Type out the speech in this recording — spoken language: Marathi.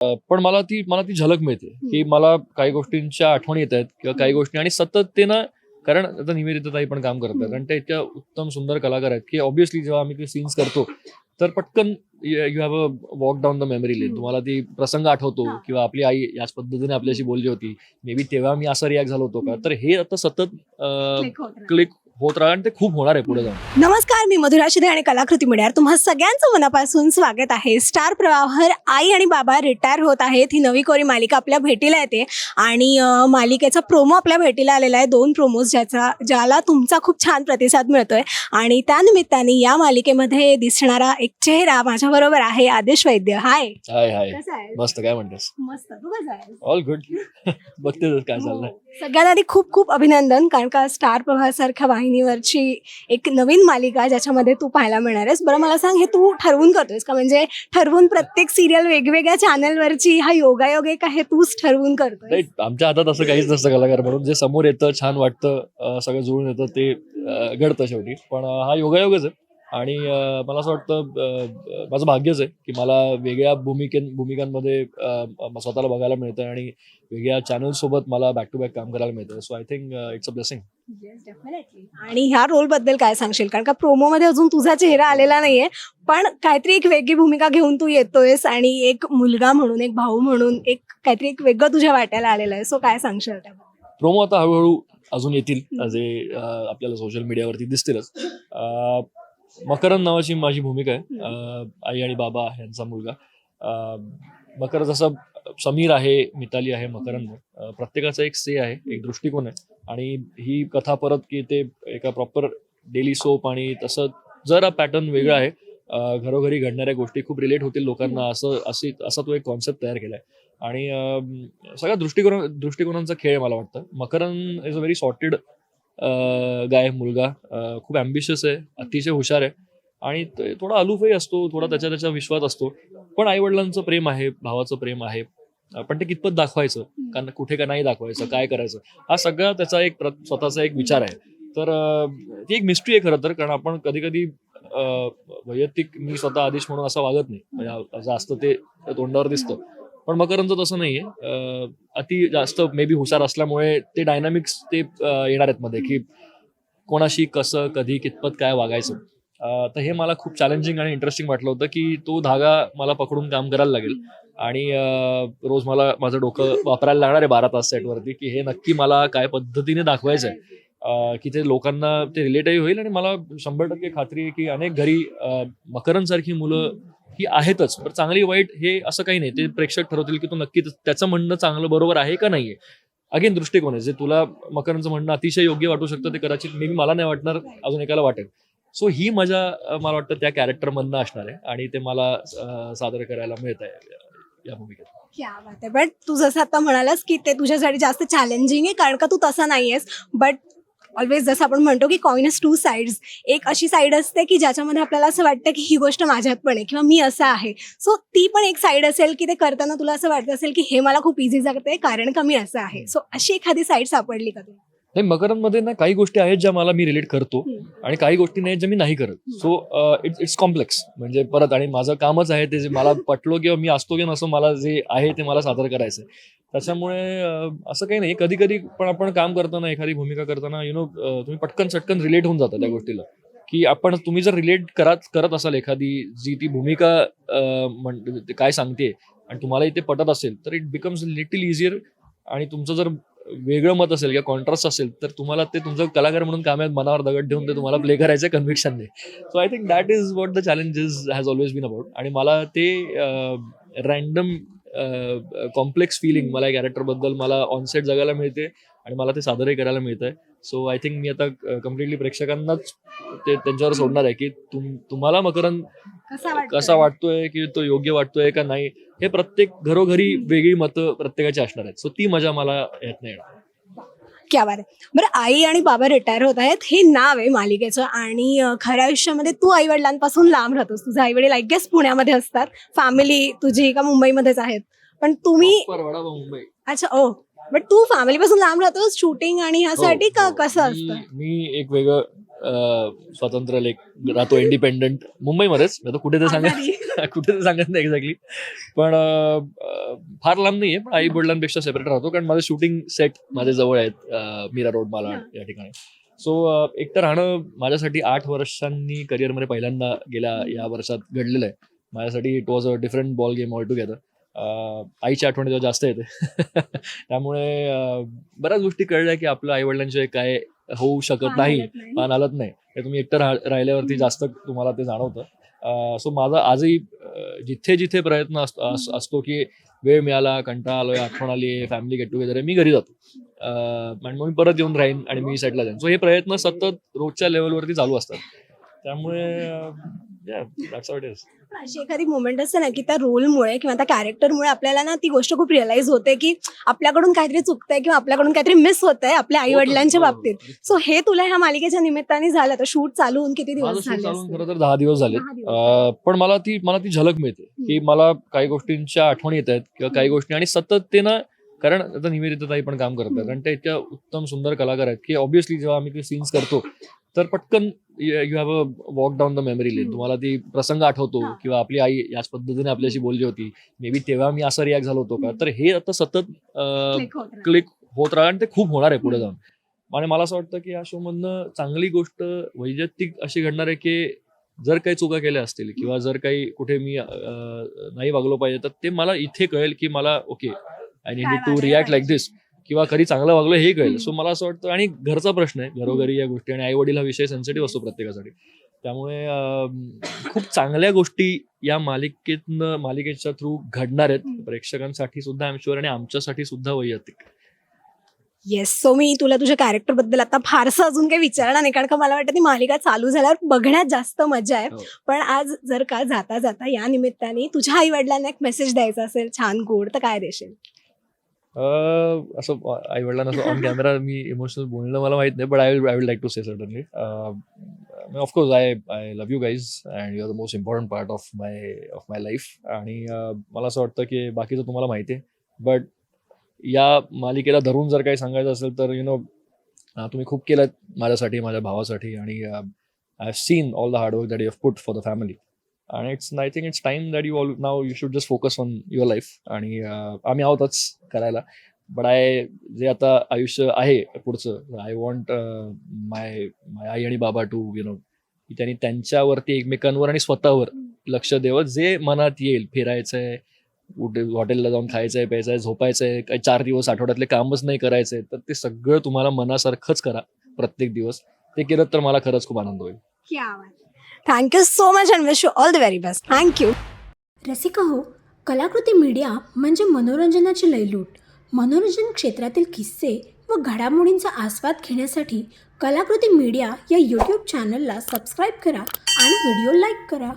पण मला ती मला ती झलक मिळते की मला काही गोष्टींच्या आठवणी येत आहेत किंवा काही गोष्टी आणि सतत ते ना कारण आता निवेदिता ताई पण काम करतात. आणि त्या इतक्या उत्तम सुंदर कलाकार आहेत की ऑब्व्हियसली जेव्हा आम्ही ते सीन्स करतो तर पटकन you have a walk down the memory lane. तुम्हाला ती प्रसंग आठवतो. किंवा आपली आई याच पद्धतीने आपल्याशी बोलली होती मे बी तेव्हा मी असं रिॲक्ट झालो होतो का तर हे आता सतत. क्लिक होत राहा आणि ते खूप होणार आहे पुढे जाऊन. नमस्कार मी मधुरा शिदे आणि कलाकृती मिळणार तुम्हा सगळ्यांचं मनापासून स्वागत आहे. स्टार प्रवाहर आई आणि बाबा रिटायर होत आहेत. ही नवी कोरी मालिका आपल्या भेटीला येते. आणि अं, मालिकेचा प्रोमो आपल्या भेटीला आलेला आहे. दोन प्रोमोज ज्याचा ज्याला तुमचा खूप छान प्रतिसाद मिळतोय. आणि त्यानिमित्ताने या मालिकेमध्ये दिसणारा एक चेहरा माझ्याबरोबर आहे आदेश वैद्य. हाय हाय हाय कसा आहे मस्त काय म्हणतेस? मस्त. तू कसा आहे ऑल गुड बघते काय चाललंय. सगळ्यात आधी खूप खूप अभिनंदन कारण का स्टार प्रवाह सारख्या वाहिनीवरची एक नवीन मालिका ज्याच्यामध्ये तू पाहायला मिळणार आहेस. बरं मला सांग हे तू ठरवून करतोयस का? म्हणजे ठरवून प्रत्येक सिरियल वेगवेगळ्या चॅनलवरची हा योगायोग एक आहे तूच ठरवून करतोय आमच्या हातात असं काहीच नसतं कलाकार म्हणून. जे समोर येतं छान वाटतं सगळं जुळून येतं ते घडतं शेवटी. पण हा योगायोगच आहे. आणि मला असं वाटतं माझं भाग्यच आहे की मला वेगळ्या भूमिके भूमिकांमध्ये स्वतःला बघायला मिळतं आणि वेगळ्या चॅनल सोबत मला बॅक टू बॅक काम करायला मिळतं so I think it's a blessing आणि ह्या रोलबद्दल काय सांगशील? कारण का प्रोमो मध्ये अजून तुझा चेहरा आलेला नाहीये पण काहीतरी एक वेगळी भूमिका घेऊन तू येतोयस आणि एक मुलगा म्हणून एक भाऊ म्हणून एक काहीतरी एक वेगळं तुझ्या वाट्याला आलेलं आहे. सो काय सांगशील त्याबद्दल? प्रोमो आता हळूहळू अजून येतील जे आपल्याला सोशल मीडियावरती दिसतीलच. मकरन नावाची माझी भूमिका आहे. आई आणि बाबा यांचा मुलगा. मकर जसं समीर आहे मिताली आहे मकरन अं, प्रत्येकाचा एक से आहे एक दृष्टिकोन आहे. आणि ही कथा परत की ते एका प्रॉपर डेली सोप आणि तसं जरा पॅटर्न वेगळा आहे. घरोघरी घडणाऱ्या गोष्टी खूप रिलेट होतील लोकांना असं अशी असा तो एक कॉन्सेप्ट तयार केलाय. आणि सगळ्या दृष्टिकोन दृष्टिकोनांचा खेळ मला वाटतं. Makaran is a very sorted guy मुलगा. खूप ॲम्बिशियस आहे अतिशय हुशार आहे. आणि थोडा अलूफही असतो थोडा त्याच्या त्याच्या विश्वास असतो. पण आईवडिलांचं प्रेम आहे भावाचं प्रेम आहे. पण ते कितपत दाखवायचं? का कुठे का नाही दाखवायचं काय करायचं? हा सगळा त्याचा एक प्र- स्वतःचा एक विचार आहे. तर ती एक मिस्ट्री आहे खरं तर कारण आपण कधी कधी वैयक्तिक मी स्वतः आदेश म्हणून असं वागत नाही. म्हणजे असं असतं ते तोंडावर दिसतं. पण मकरांचं तसं नाही आहे अति जास्त मे बी हुशार असल्यामुळे ते डायनामिक्स ते येणार आहेत मध्ये की कोणाशी कसं कधी कितपत काय वागायचं. तर हे मला खूप चॅलेंजिंग आणि इंटरेस्टिंग वाटलं होतं की तो धागा मला पकडून काम करायला लागेल. आणि रोज मला माझं डोकं वापरायला लागणार आहे बारा तास सेटवरती की हे नक्की मला काय पद्धतीने दाखवायचं आहे की ते लोकांना ते रिलेटही होईल आणि मला शंभर टक्के खात्री आहे की अनेक घरी मकरंसारखी मुलं ही आहेतच पण चांगली वाईट हे असं काही नाही. ते प्रेक्षक ठरवतील की तो नक्की त्याचं म्हणणं चांगलं बरोबर आहे का नाहीये. अगेन दृष्टिकोन आहे. जे तुला मकरांचं म्हणणं अतिशय योग्य वाटू शकतं ते कदाचित मे बी मला नाही वाटणार अजून एकाला वाटेल. सो ही मजा मला वाटतं त्या कॅरेक्टर मधनं असणार आहे आणि ते मला सादर करायला मिळत आहे या भूमिकेत. बट तू जसं आता म्हणालास की ते तुझ्यासाठी जास्त चॅलेंजिंग आहे कारण का तू तसा नाहीयेस. बट ऑलवेज जसं आपण म्हणतो की कॉइनस टू साईड्स एक अशी साईड असते की ज्याच्यामध्ये आपल्याला असं वाटतं की ही गोष्ट माझ्यात पण आहे किंवा मी असं आहे. सो ती पण एक साईड असेल की ते करताना तुला असं वाटत असेल की हे मला खूप इझी जाते कारण का मी असं आहे. सो अशी एखादी साईड सापडली का तुला? नाही मकरांमध्ये ना काही गोष्टी आहेत ज्या मला मी रिलेट करतो. आणि काही गोष्टी नाही ज्या मी नाही करत. सो इट्स इट्स कॉम्प्लेक्स म्हणजे परत आणि माझं कामच आहे ते जे मला पटलो किंवा मी असतो की नसो मला जे आहे ते मला सादर करायचं त्याच्यामुळे असं काही नाही. कधी कधी पण आपण काम करताना एखादी भूमिका करताना यु नो तुम्ही पटकन चटकन रिलेट होऊन जाता त्या गोष्टीला. की आपण तुम्ही जर रिलेट करत करत असाल एखादी जी ती भूमिका काय सांगते आणि तुम्हाला ते पटत असेल तर इट बिकम्स लिटिल इझियर आणि तुमचं जर वेगळं मत असेल किंवा कॉन्ट्रास्ट असेल तर तुम्हाला ते तुमचं कलाकार म्हणून काम आहे मनावर दगड ठेवून ते तुम्हाला प्ले करायचं कन्व्हिक्शनने so I think that is what the challenges has always been about आणि मला ते रँडम कॉम्प्लेक्स फिलिंग मला या कॅरेक्टरबद्दल मला ऑनसेट जगायला मिळते आणि मला ते सादरही करायला मिळतं आहे सो आय थिंक मी आता कम्प्लिटली प्रेक्षकांनाच ते त्यांच्यावर सोडणार आहे की तुम तुम्हाला मकरंद कसा वाटतोय? की तो योग्य वाटतोय का नाही हे प्रत्येक घरोघरी वेगळी मतं प्रत्येकाची असणार आहेत. सो ती मजा मला यात नाही येणार. क्या बात आहे. बरं आई आणि बाबा रिटायर होत आहेत हे नाव आहे मालिकेचं आणि खऱ्या आयुष्यामध्ये तू आई वडिलांपासून लांब राहतोस. तुझे आई वडील आय गेस पुण्यामध्ये असतात. फॅमिली तुझी का मुंबईमध्येच आहेत. पण तुम्ही मुंबई. अच्छा ओ. बट तू फॅमिली पासून लांब राहतोस शूटिंग आणि ह्यासाठी का हो, कसं मी- असतं? मी एक वेगळं अं, स्वतंत्र लेख राहतो इंडिपेंडंट मुंबईमध्येच मी आता कुठे ते सांगत कुठे ते सांगत नाही एक्झॅक्टली पण अं, अं, फार लांब नाहीये पण आई वडिलांपेक्षा सेपरेट राहतो कारण माझं शूटिंग सेट माझ्या जवळ आहेत अं, मीरा रोड मालाड या ठिकाणी. सो एकटं राहणं माझ्यासाठी आठ वर्षांनी करिअरमध्ये पहिल्यांदा गेल्या या वर्षात घडलेलं आहे. माझ्यासाठी it was a different ball game all together आईची आठवण जेव्हा जास्त येते. त्यामुळे बऱ्याच गोष्टी कळल्या की आपलं आई वडिलांशिवाय काय होऊ शकत नाही पान आलत नाही. हे तुम्ही एकटं राह राहिल्यावरती जास्त तुम्हाला ते जाणवतं. सो माझा आजही जिथे जिथे प्रयत्न असतो अस- असतो की वेळ मिळाला कंटाळा आलोय आठवण आली फॅमिली गेट टुगेदर आहे मी घरी जातो. आणि मग मी परत येऊन राहीन आणि मी सेटला जाईन. सो हे प्रयत्न सतत रोजच्या लेवलवरती चालू असतात. त्यामुळे अशी एखादी मुवमेंट असते ना की त्या रोलमुळे किंवा त्या कॅरेक्टरमुळे आपल्याला ना ती गोष्ट खूप रिअलाइज होते की आपल्याकडून काहीतरी चुकतंय किंवा आपल्याकडून काहीतरी मिस होतंय आपल्या आई वडिलांच्या बाबतीत. सो हे तुला ह्या मालिकेच्या निमित्ताने झालं. तर शूट चालू होऊन किती दिवस झाले असतील? खरं तर दहा दिवस झाले दहा दिवस. अं, पण मला ती मला ती झलक मिळते की मला काही गोष्टींच्या आठवणी येत आहेत किंवा काही गोष्टी आणि सतत ते ना कारण आता निवेदिताताई पण काम करतात कारण ते इतक्या उत्तम सुंदर कलाकार आहेत की ऑब्व्हियसली जेव्हा आम्ही ते सीन्स करतो तर पटकन you have a walk down the memory lane. तुम्हाला ती प्रसंग आठवतो. किंवा आपली आई याच पद्धतीने आपल्याशी बोलली होती मे बी तेव्हा मी असा रिॲक्ट झालो होतो का तर हे आता सतत. क्लिक होत राहा आणि ते खूप होणार आहे पुढे. जाऊन आणि मला असं वाटतं की या शो मधनं चांगली गोष्ट वैयक्तिक अशी घडणार आहे की जर काही चुका केल्या असतील किंवा जर काही कुठे मी नाही वागलो पाहिजे तर ते मला इथे कळेल की मला okay I need to react like. This किंवा खरी चांगलं वागलं हे कळेल. सो मला असं वाटतं आणि घरचा प्रश्न आहे घरोघरी या गोष्टी आणि आई वडील हा विषय सेन्सिटिव्ह असतो प्रत्येकासाठी. त्यामुळे खूप चांगल्या गोष्टी या मालिकेतनं मालिकेच्या थ्रू घडणार आहेत. प्रेक्षकांसाठी सुद्धा शुअर आणि आमच्यासाठी सुद्धा वैयक्तिक. येस सो मी तुला तुझ्या कॅरेक्टरबद्दल आता फारसं अजून काही विचारणार नाही. कारण का मला वाटतं ती मालिका चालू झाल्यावर बघण्यात जास्त मजा आहे. हो. पण आज जर का जाता जाता या निमित्ताने तुझ्या आई वडिलांना एक मेसेज द्यायचा असेल छान गोड तर काय देशील? असं आई वडिलांना असं ऑन कॅमेरा मी इमोशनल बोलणं मला माहीत नाही but I will I will like to say certainly of course I I love you guys and you are the most important part of my of my life आणि मला असं वाटतं की बाकीचं तुम्हाला माहिती आहे बट या मालिकेला धरून जर काही सांगायचं असेल तर यु नो तुम्ही खूप केलं माझ्यासाठी माझ्या भावासाठी आणि I have seen all the hard work that you have put for the family आणि it's I think it's time that you all now you should just focus on your life आणि आम्ही आहोतच करायला. बट आय जे आता आयुष्य आहे पुढचं I want my my I आणि बाबा टू यु नो की त्यांनी त्यांच्यावरती एकमेकांवर आणि स्वतःवर लक्ष द्यावं जे मनात येईल फिरायचंय कुठे हॉटेलला जाऊन खायचंय झोपायचं झोपायचंय काही चार दिवस आठवड्यातले कामच नाही करायचंय तर ते सगळं तुम्हाला मनासारखंच करा प्रत्येक दिवस. ते केलं तर मला खरंच खूप आनंद होईल. Thank you so much and wish you all the very best thank you Rasika हो कलाकृती मीडिया म्हणजे मनोरंजनाची लयलूट. मनोरंजन क्षेत्रातील किस्से व घडामोडींचा आस्वाद घेण्यासाठी कलाकृती मीडिया या यूट्यूब चॅनलला सबस्क्राईब करा आणि व्हिडिओ लाईक करा.